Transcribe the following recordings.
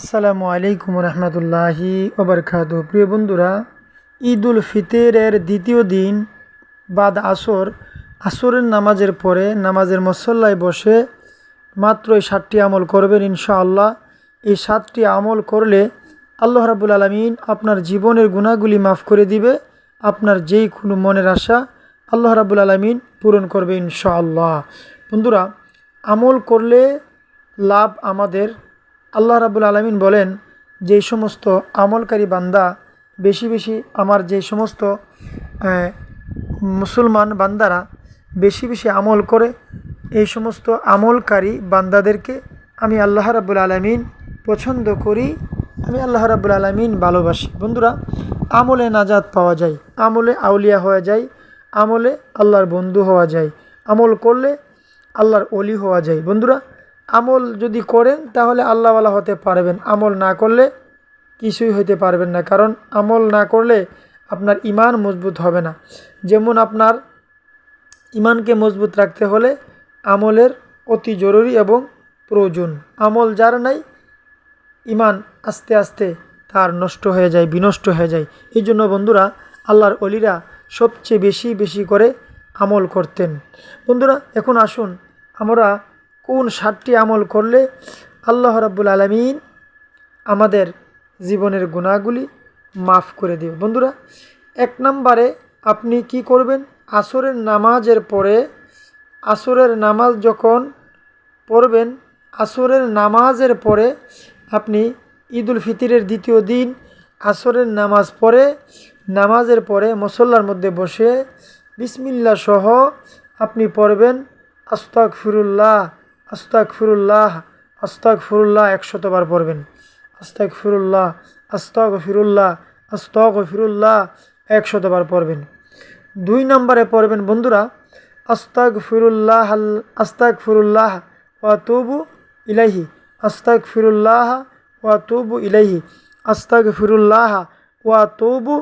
আসসালামু আলাইকুম রহমতুল্লাহি ওবরকাত প্রিয় বন্ধুরা ঈদ উল ফিতরের দ্বিতীয় দিন বাদ আসর। আসরের নামাজের পরে নামাজের মসল্লায় বসে মাত্র এই সাতটি আমল করবেন ইনশাআল্লাহ। এই সাতটি আমল করলে আল্লাহ রাবুল আলমিন আপনার জীবনের গুণাগুলি মাফ করে দিবে, আপনার যেই কোনো মনের আশা আল্লাহ রাবুল আলমিন পূরণ করবে ইনশাআল্লাহ। বন্ধুরা, আমল করলে লাভ আমাদের আল্লাহ রাবুল আলমিন বলেন যেই সমস্ত আমলকারী বান্দা, বেশি বেশি আমার যে সমস্ত মুসলমান বান্দারা বেশি বেশি আমল করে, এই সমস্ত আমলকারী বান্দাদেরকে আমি আল্লাহ রাবুল আলমিন পছন্দ করি, আমি আল্লাহ রাবুল আলমিন ভালোবাসি। বন্ধুরা, আমলে নাজাত পাওয়া যায়, আমলে আউলিয়া হওয়া যায়, আমলে আল্লাহর বন্ধু হওয়া যায়, আমল করলে আল্লাহর অলি হওয়া যায়। বন্ধুরা আমল যদি করেন, তাহলে আল্লাহওয়ালা হতে পারবেন। আমল না করলে কিছুই হতে পারবেন না। কারণ আমল না করলে আপনার ইমান মজবুত হবে না। যেমন আপনার ইমানকে মজবুত রাখতে হলে আমলের অতি জরুরি এবং প্রয়োজন। আমল যার নাই ইমান আস্তে আস্তে তার নষ্ট হয়ে যায়, বিনষ্ট হয়ে যায়। এই জন্য বন্ধুরা, আল্লাহর অলিরা সবচেয়ে বেশি বেশি করে আমল করতেন। বন্ধুরা, এখন আসুন, আমরা কোন সাতটি আমল করলে আল্লাহ রাব্বুল আলমিন আমাদের জীবনের গুণাগুলি মাফ করে দেবে? বন্ধুরা, এক নম্বরে আপনি কি করবেন? আসরের নামাজের পরে, আসরের নামাজ যখন পড়বেন, আসরের নামাজের পরে আপনি ঈদুল ফিতরের দ্বিতীয় দিন আসরের নামাজ পড়ে, নামাজের পরে মসল্লার মধ্যে বসে বিসমিল্লা সহ আপনি পড়বেন আস্তাক ফিরুল্লাহ আস্তাক ফিরুল্লাহ আস্তাক ফিরুল্লাহ একশতবার পড়বেন। আস্তাক ফিরুল্লাহ আস্তাক ফিরুল্লাহ আস্তাক ফিরুল্লাহ একশতবার পড়বেন। দুই নম্বরে পড়বেন বন্ধুরা আস্তাক ফিরুল্লাহ আস্তাক ফিরুল্লাহ ওয়া তবু ইলাহি আস্তাক ফিরুল্লাহ ওয়া তবু ইলাহি আস্তাক ফিরুল্লাহ ওয়া তবু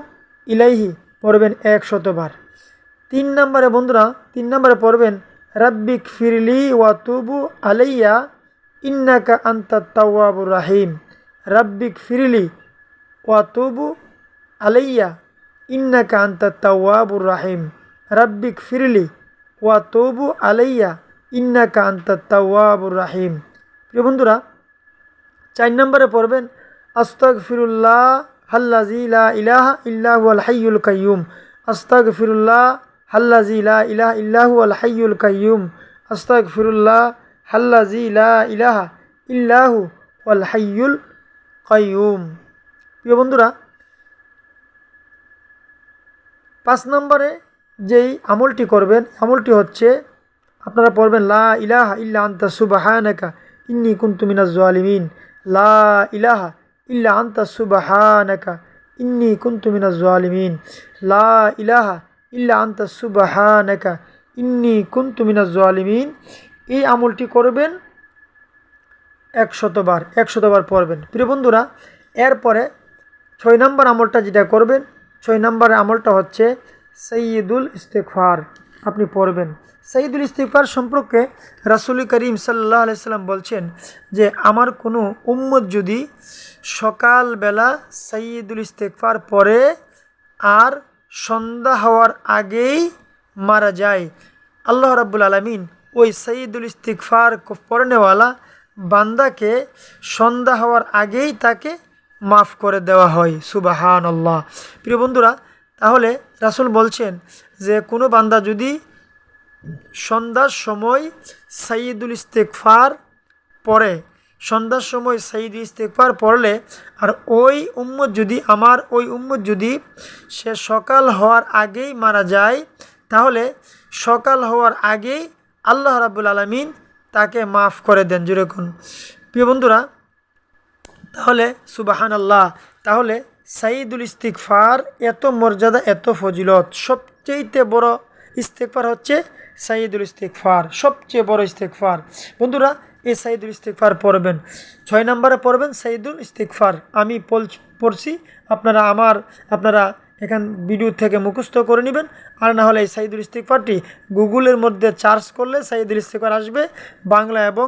ইলাইহি পড়বেন একশতবার। তিন নম্বরে বন্ধুরা, তিন নম্বরে পড়বেন রাব্বিক ফিরলি ওয়া তুবু আলাইয়া ইন্নাকা আন্তা তাওয়াবুর রাহিম রাব্বিক ফিরলি ওয়া তুবু আলাইয়া ইন্নাকা আন্তা তাওয়াবুর রাহিম রাব্বিক ফিরলি ওয়া তুবু আলাইয়া ইন্নাকা আন্তা তাওয়াবুর রাহিম প্রিয় বন্ধুরা, চার নম্বরে পড়বেন আস্তাক ফিরুল্লাহ হাল্লাজি লা ইলাহা ইল্লাহু আল হাইয়ুল কাইয়ুম আস্তাক ফিরুল্লাহ হাল্লাজি লা ইলাহা ইল্লাহু আল হাইয়ুল কাইয়ুম। আস্তাক ফিরুল্লাহ হাল্লাজি লা ইলাহা ইল্লাহু আল হাইয়ুল কাইয়ুম। প্রিয় বন্ধুরা, পাঁচ নম্বরে যেই আমলটি করবেন, আমলটি হচ্ছে, আপনারা পড়বেন, লা ইলাহা ইল্লা আন্তা সুবাহানাকা ইন্নি কুনতু মিনাজ জালিমিন। লা ইলাহা ইল্লা আন্তা সুবাহানাকা ইন্নি কুনতু মিনাজ জালিমিন। লা ইলাহা ইল্লা আন্তা সুবাহানাকা, ইন্নি কুনতু মিনাজ জালিমিন। এই আমলটি করবেন একশতবার একশতবার পড়বেন। প্রিয় বন্ধুরা, এরপরে ছয় নম্বর আমলটা যেটা করবেন, ছয় নম্বর আমলটা হচ্ছে সৈয়দুল ইস্তেকফার আপনি পড়বেন। সঈদুল ইস্তিকফার সম্পর্কে রাসুল করিম সাল্লাহ আলাইসাল্লাম বলছেন যে, আমার কোনো উম্মত যদি সকালবেলা সঈদুল ইস্তেকফার পরে আর সন্ধ্যা হওয়ার আগেই মারা যায়। আল্লাহ রাব্বুল আলমিন ওই সঈদুল ইস্তিকফার পড়নেওয়ালা বান্দাকে সন্ধ্যা হওয়ার আগেই তাকে মাফ করে দেওয়া হয়। সুবাহান আল্লাহ প্রিয় বন্ধুরা, তাহলে রাসুল বলছেন যে, কোনো বান্দা যদি সন্ধ্যার সময় সাইদুল ইস্তেকফার পড়ে সন্ধ্যার সময় সাইদ ইস্তেকফার পড়লে, আর ওই উম্মত যদি আমার ওই উম্মত যদি সে সকাল হওয়ার আগেই মারা যায়, তাহলে সকাল হওয়ার আগেই আল্লাহ রাবুল আলমিন তাকে মাফ করে দেন। যেরকম প্রিয় বন্ধুরা, তাহলে সুবাহান আল্লাহ তাহলে সাইদুল ইস্তিকফার এত মর্যাদা, এত ফজিলত সবচেয়েতে বড় ইস্তেকফার হচ্ছে সাইদুল ইস্তেকফার সবচেয়ে বড় ইস্তেকফার বন্ধুরা এই সাইদুল ইস্তেকফার পড়বেন। ছয় নম্বরে পড়বেন, সাইদুল ইস্তেকফার আমি পড়ছি, আপনারা আমার আপনারা এখান ভিডিও থেকে মুখস্থ করে নেবেন। আর না হলে এই সাইদুল ইস্তেকফারটি গুগলের মধ্যে চার্জ করলে সাইদুল ইস্তেকফার আসবে। বাংলা এবং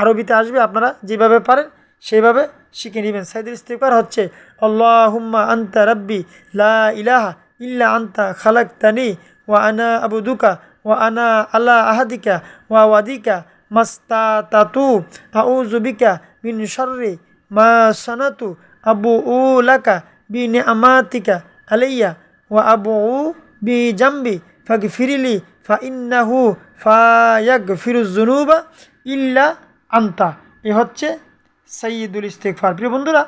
আরবিতে আসবে। আপনারা যেভাবে পারেন সেইভাবে শিখে নেবেন। সাইদুল ইস্তিকবার হচ্ছে, আল্লাহুম্মা আন্তা রাব্বি লা ইলাহা ইল্লা আন্তা খালাকতানি ওয়া আনা আবুদুকা ওয়া আনা আলা আহাদিকা ওয়া ওয়াদিকা মাস্তা তাতু আউযু বিকা মিন শাররি মা সানাতু। আবু উ লাকা বি নিআমাতিকা আলাইয়া। ওয়া আবু উ বি জাম্বি ফাগফিরিলি ফা ইন্নাহু ফায়াগফিরুজ যুনুবা ইল্লা আন্তা। এ হচ্ছে সৈয়দুল ইস্তিকফার প্রিয় বন্ধুরা,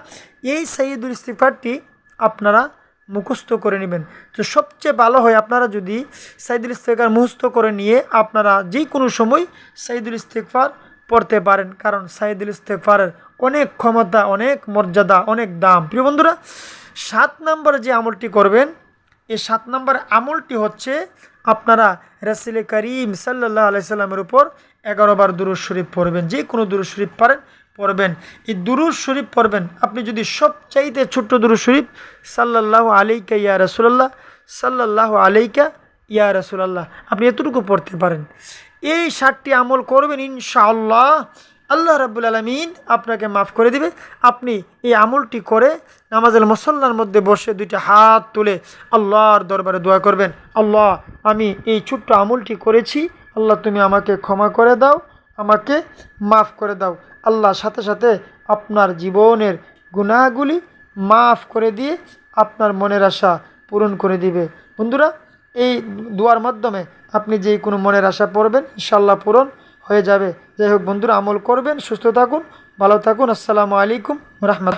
এই সৈয়দুল ইস্তিকফারটি আপনারা মুখস্থ করে নেবেন। তো সবচেয়ে ভালো হয় আপনারা যদি সাইদুল ইস্তেকফার মুখস্থ করে নিয়ে আপনারা যে কোনো সময় সাইদুল ইস্তেকফার পড়তে পারেন। কারণ সাইদুল ইস্তেকফারের অনেক ক্ষমতা, অনেক মর্যাদা, অনেক দাম। প্রিয় বন্ধুরা, সাত নম্বরে যে আমলটি করবেন, এই সাত নম্বর আমলটি হচ্ছে আপনারা রাসিল করিম সাল্লাহ আলাইসাল্লামের উপর এগারোবার দুরুজ শরীফ পড়বেন। যে কোনো দুরুজ শরীফ পারেন পড়বেন। এই দুরুজ শরীফ পড়বেন। আপনি যদি সবচাইতে ছোট্ট দুরুজ শরীফ সাল্লাহ আলাইকা ইয়া রসুল্লাহ সাল্লাহ আলাইকা ইয়া রসুল্লাহ আপনি এতটুকু পড়তে পারেন। এই ষাটটি আমল করবেন ইনশাআল্লাহ। আল্লাহ রাব্বুল আলমিন আপনাকে মাফ করে দিবে। আপনি এই আমলটি করে নামাজের মুসল্লার মধ্যে বসে দুইটা হাত তুলে আল্লাহর দরবারে দোয়া করবেন। আল্লাহ, আমি এই ছোট্ট আমলটি করেছি। আল্লাহ, তুমি আমাকে ক্ষমা করে দাও, আমাকে মাফ করে দাও। আল্লাহ সাথে সাথে আপনার জীবনের গুনাহগুলি মাফ করে দিয়ে আপনার মনের আশা পূরণ করে দিবে। বন্ধুরা, এই দোয়ার মাধ্যমে আপনি যে কোনো মনের আশা পড়বেন ইনশাল্লাহ পূরণ হয়ে যাবে। যাই হোক বন্ধুরা, আমল করবেন, সুস্থ থাকুন, ভালো থাকুন। আসসালামু আলাইকুম রহমত